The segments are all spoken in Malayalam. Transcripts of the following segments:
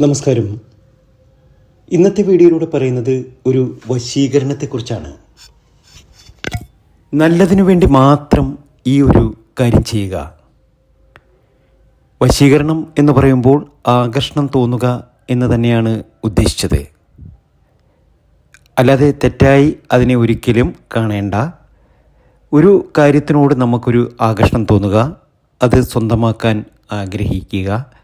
നമസ്കാരം. ഇന്നത്തെ വീഡിയോയിലൂടെ പറയുന്നത് ഒരു വശീകരണത്തെക്കുറിച്ചാണ്. നല്ലതിനു വേണ്ടി മാത്രം ഈ ഒരു കാര്യം ചെയ്യുക. വശീകരണം എന്ന് പറയുമ്പോൾ ആകർഷണം തോന്നുക എന്ന് തന്നെയാണ് ഉദ്ദേശിച്ചത്. അല്ലാതെ തെറ്റായി അതിനെ ഒരിക്കലും കാണേണ്ട. ഒരു കാര്യത്തിനോട് നമുക്കൊരു ആകർഷണം തോന്നുക. അത് സ്വന്തമാക്കാൻ ആഗ്രഹിക്കുക.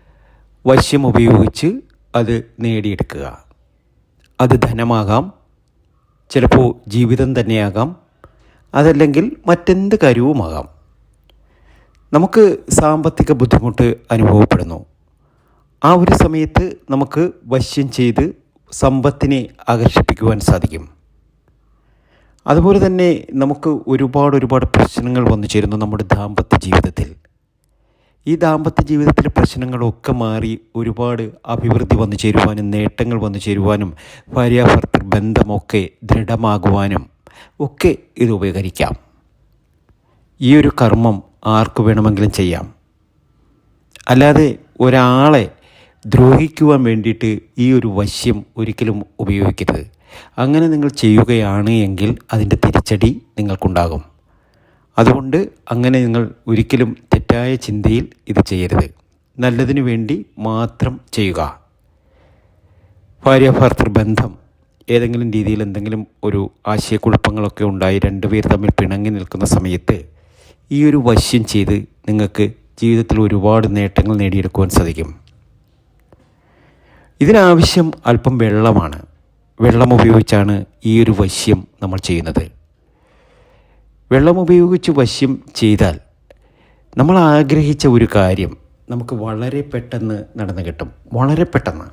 വശ്യം ഉപയോഗിച്ച് അത് നേടിയെടുക്കുക. അത് ധനമാകാം. ചിലപ്പോൾ ജീവിതം തന്നെയാകാം. അതല്ലെങ്കിൽ മറ്റെന്ത് കാര്യവുമാകാം. നമുക്ക് സാമ്പത്തിക ബുദ്ധിമുട്ട് അനുഭവപ്പെടുന്നു. ആ ഒരു സമയത്ത് നമുക്ക് വശ്യം ചെയ്ത് സമ്പത്തിനെ ആകർഷിപ്പിക്കുവാൻ സാധിക്കും. അതുപോലെ തന്നെ നമുക്ക് ഒരുപാട് ഒരുപാട് പ്രശ്നങ്ങൾ വന്നു ചേരുന്നു നമ്മുടെ ദാമ്പത്യ ജീവിതത്തിൽ. ഈ ദാമ്പത്യ ജീവിതത്തിലെ പ്രശ്നങ്ങളൊക്കെ മാറി ഒരുപാട് അഭിവൃദ്ധി വന്നു ചേരുവാനും നേട്ടങ്ങൾ വന്നു ചേരുവാനും ഭാര്യാഭർത്തൃ ബന്ധമൊക്കെ ദൃഢമാകുവാനും ഒക്കെ ഇത് ഉപകരിക്കാം. ഈ ഒരു കർമ്മം ആർക്ക് വേണമെങ്കിലും ചെയ്യാം. അല്ലാതെ ഒരാളെ ദ്രോഹിക്കുവാൻ വേണ്ടിയിട്ട് ഈ ഒരു വശ്യം ഒരിക്കലും ഉപയോഗിക്കരുത്. അങ്ങനെ നിങ്ങൾ ചെയ്യുകയാണ് എങ്കിൽ അതിന്റെ തിരിച്ചടി നിങ്ങൾക്കുണ്ടാകും. അതുകൊണ്ട് അങ്ങനെ നിങ്ങൾ ഒരിക്കലും തെറ്റായ ചിന്തയിൽ ഇത് ചെയ്യരുത്. നല്ലതിനു വേണ്ടി മാത്രം ചെയ്യുക. ഭാര്യ ഭർത്തൃ ബന്ധം. ഏതെങ്കിലും രീതിയിൽ എന്തെങ്കിലും ഒരു ആശയക്കുഴപ്പങ്ങളൊക്കെ ഉണ്ടായി രണ്ടുപേർ തമ്മിൽ പിണങ്ങി നിൽക്കുന്ന സമയത്ത് ഈ ഒരു വശ്യം ചെയ്ത് നിങ്ങൾക്ക് ജീവിതത്തിൽ ഒരുപാട് നേട്ടങ്ങൾ നേടിയെടുക്കുവാൻ സാധിക്കും. ഇതിനാവശ്യം അല്പം വെള്ളമാണ്. വെള്ളം ഉപയോഗിച്ചാണ് ഈ ഒരു വശ്യം നമ്മൾ ചെയ്യുന്നത്. വെള്ളം ഉപയോഗിച്ച് വശ്യം ചെയ്താൽ നമ്മൾ ആഗ്രഹിച്ച ഒരു കാര്യം നമുക്ക് വളരെ പെട്ടെന്ന് നടന്നു കിട്ടും. വളരെ പെട്ടെന്ന്.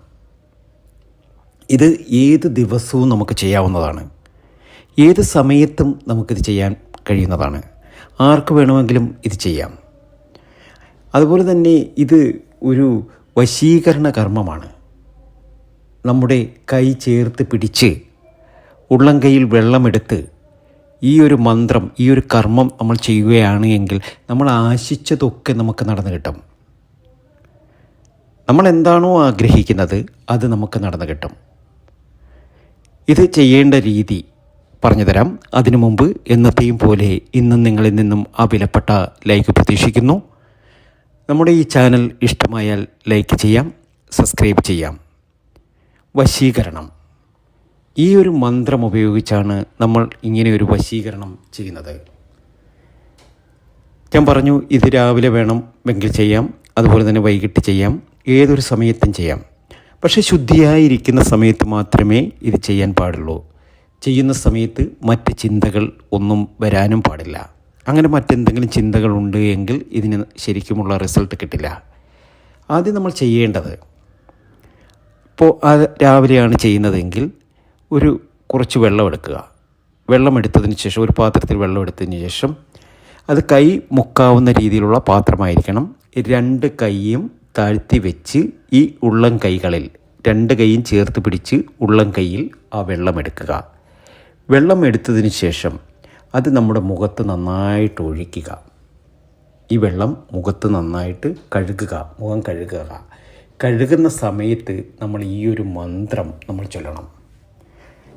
ഇത് ഏത് ദിവസവും നമുക്ക് ചെയ്യാവുന്നതാണ്. ഏത് സമയത്തും നമുക്കിത് ചെയ്യാൻ കഴിയുന്നതാണ്. ആർക്ക് വേണമെങ്കിലും ഇത് ചെയ്യാം. അതുപോലെ തന്നെ ഇത് ഒരു വശീകരണ കർമ്മമാണ്. നമ്മുടെ കൈ ചേർത്ത് പിടിച്ച് ഉള്ളം കൈയിൽ വെള്ളമെടുത്ത് ഈ ഒരു മന്ത്രം ഈ ഒരു കർമ്മം നമ്മൾ ചെയ്യുകയാണ് എങ്കിൽ നമ്മൾ ആശിച്ചതൊക്കെ നമുക്ക് നടന്നു കിട്ടും. നമ്മൾ എന്താണോ ആഗ്രഹിക്കുന്നത് അത് നമുക്ക് നടന്നു കിട്ടും. ഇത് ചെയ്യേണ്ട രീതി പറഞ്ഞുതരാം അതിനു മുമ്പ് എന്നത്തെയും പോലെ ഇന്നും നിങ്ങളിൽ നിന്നും ആ വിലപ്പെട്ട ലൈക്ക് പ്രതീക്ഷിക്കുന്നു. നമ്മുടെ ഈ ചാനൽ ഇഷ്ടമായാൽ ലൈക്ക് ചെയ്യാം സബ്സ്ക്രൈബ് ചെയ്യാം. വശീകരണം. ഈ ഒരു മന്ത്രം ഉപയോഗിച്ചാണ് നമ്മൾ ഇങ്ങനെ ഒരു വശീകരണം ചെയ്യുന്നത്. ഞാൻ പറഞ്ഞു ഇത് രാവിലെ വേണം എങ്കിൽ ചെയ്യാം അതുപോലെ തന്നെ വൈകിട്ട് ചെയ്യാം ഏതൊരു സമയത്തും ചെയ്യാം. പക്ഷേ ശുദ്ധിയായിരിക്കുന്ന സമയത്ത് മാത്രമേ ഇത് ചെയ്യാൻ പാടുള്ളൂ. ചെയ്യുന്ന സമയത്ത് മറ്റ് ചിന്തകൾ ഒന്നും വരാനും പാടില്ല. അങ്ങനെ മറ്റെന്തെങ്കിലും ചിന്തകളുണ്ട് എങ്കിൽ ഇതിന് ശരിക്കുമുള്ള റിസൾട്ട് കിട്ടില്ല. ആദ്യം നമ്മൾ ചെയ്യേണ്ടത് ഇപ്പോൾ രാവിലെയാണ് ചെയ്യുന്നതെങ്കിൽ ഒരു കുറച്ച് വെള്ളം എടുക്കുക. വെള്ളം എടുത്തതിന് ശേഷം ഒരു പാത്രത്തിൽ വെള്ളം എടുത്തതിന് ശേഷം അത് കൈ മുക്കാവുന്ന രീതിയിലുള്ള പാത്രമായിരിക്കണം. രണ്ട് കൈയും താഴ്ത്തി വെച്ച് ഈ ഉള്ളം കൈകളിൽ രണ്ട് കൈയും ചേർത്ത് പിടിച്ച് ഉള്ളം കൈയിൽ ആ വെള്ളം എടുക്കുക. വെള്ളം എടുത്തതിന് ശേഷം അത് നമ്മുടെ മുഖത്ത് നന്നായിട്ട് ഒഴിക്കുക. ഈ വെള്ളം മുഖത്ത് നന്നായിട്ട് കഴുകുക മുഖം കഴുകുക. കഴുകുന്ന സമയത്ത് നമ്മൾ ഈ ഒരു മന്ത്രം നമ്മൾ ചൊല്ലണം.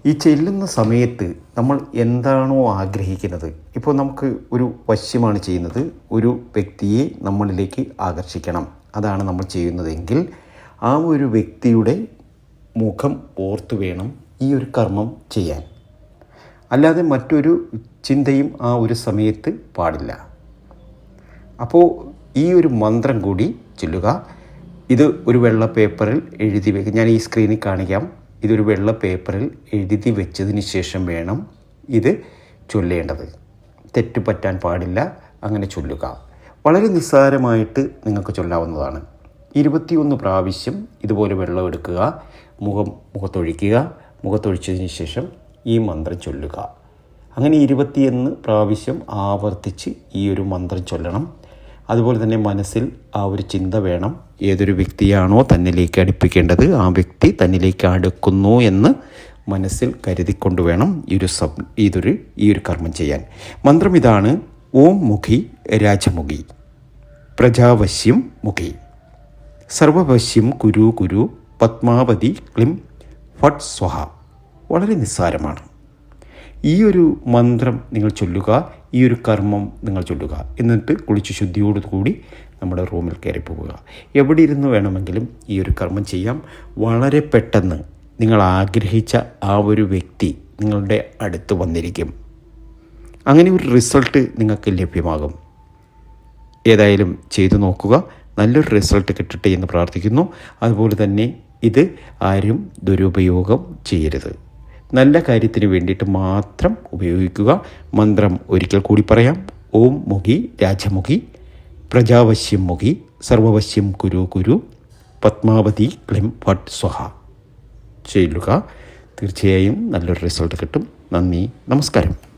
ഈ ചെല്ലുന്ന സമയത്ത് നമ്മൾ എന്താണോ ആഗ്രഹിക്കുന്നത്? ഇപ്പോൾ നമുക്ക് ഒരു വശ്യമാണ് ചെയ്യുന്നത്. ഒരു വ്യക്തിയെ നമ്മളിലേക്ക് ആകർഷിക്കണം. അതാണ് നമ്മൾ ചെയ്യുന്നതെങ്കിൽ ആ ഒരു വ്യക്തിയുടെ മുഖം ഓർത്തു വേണം ഈ ഒരു കർമ്മം ചെയ്യാൻ. അല്ലാതെ മറ്റൊരു ചിന്തയും ആ ഒരു സമയത്ത് പാടില്ല. അപ്പോൾ ഈ ഒരു മന്ത്രം കൂടി ചൊല്ലുക. ഇത് ഒരു വെള്ള പേപ്പറിൽ എഴുതി വെക്കുക ഞാൻ ഈ സ്ക്രീനിൽ കാണിക്കാം. ഇതൊരു വെള്ള പേപ്പറിൽ എഴുതി വെച്ചതിന് ശേഷം വേണം ഇത് ചൊല്ലേണ്ടത്. തെറ്റ് പറ്റാൻ പാടില്ല അങ്ങനെ ചൊല്ലുക. വളരെ നിസ്സാരമായിട്ട് നിങ്ങൾക്ക് ചൊല്ലാവുന്നതാണ്. ഇരുപത്തിയൊന്ന് പ്രാവശ്യം ഇതുപോലെ വെള്ളം എടുക്കുക മുഖം മുഖത്തൊഴിക്കുക മുഖത്തൊഴിച്ചതിന് ശേഷം ഈ മന്ത്രം ചൊല്ലുക. അങ്ങനെ ഇരുപത്തിയൊന്ന് പ്രാവശ്യം ആവർത്തിച്ച് ഈ ഒരു മന്ത്രം ചൊല്ലണം. അതുപോലെ തന്നെ മനസ്സിൽ ആ ഒരു ചിന്ത വേണം. ഏതൊരു വ്യക്തിയാണോ തന്നിലേക്ക് അടുപ്പിക്കേണ്ടത് ആ വ്യക്തി തന്നിലേക്ക് അടുക്കുന്നു എന്ന് മനസ്സിൽ കരുതിക്കൊണ്ട് വേണം ഈ ഒരു സബ് ഇതൊരു ഈ ഒരു കർമ്മം ചെയ്യാൻ. മന്ത്രം ഇതാണ് ഓം മുഖി രാജമുഖി. പ്രജാവശ്യം മുഖി. സർവവശ്യം കുരു കുരു പത്മാവതി ക്ലിം ഫട്ട് സ്വഹ വളരെ നിസ്സാരമാണ്. ഈ ഒരു മന്ത്രം നിങ്ങൾ ചൊല്ലുക ഈ ഒരു കർമ്മം നിങ്ങൾ ചൊല്ലുക. എന്നിട്ട് കുളിച്ച് ശുദ്ധിയോടുകൂടി നമ്മുടെ റൂമിൽ കയറി പോവുക. എവിടെ ഇരുന്ന് വേണമെങ്കിലും ഈ ഒരു കർമ്മം ചെയ്യാം. വളരെ പെട്ടെന്ന് നിങ്ങൾ ആഗ്രഹിച്ച ആ ഒരു വ്യക്തി നിങ്ങളുടെ അടുത്ത് വന്നിരിക്കും. അങ്ങനെ ഒരു റിസൾട്ട് നിങ്ങൾക്ക് ലഭ്യമാകും. ഏതായാലും ചെയ്തു നോക്കുക. നല്ലൊരു റിസൾട്ട് കിട്ടട്ടെ എന്ന് പ്രാർത്ഥിക്കുന്നു. അതുപോലെ തന്നെ ഇത് ആരും ദുരുപയോഗം ചെയ്യരുത്. നല്ല കാര്യത്തിന് വേണ്ടിയിട്ട് മാത്രം ഉപയോഗിക്കുക. മന്ത്രം ഒരിക്കൽ കൂടി പറയാം. ഓം മുഖി രാജമുഖി പ്രജാവശ്യം മുഖി സർവവശ്യം കുരു കുരു പത്മാവതി ക്ലിം വട്ട് സ്വഹ. ചെയ്യുക. തീർച്ചയായും നല്ലൊരു റിസൾട്ട് കിട്ടും. നന്ദി. നമസ്കാരം.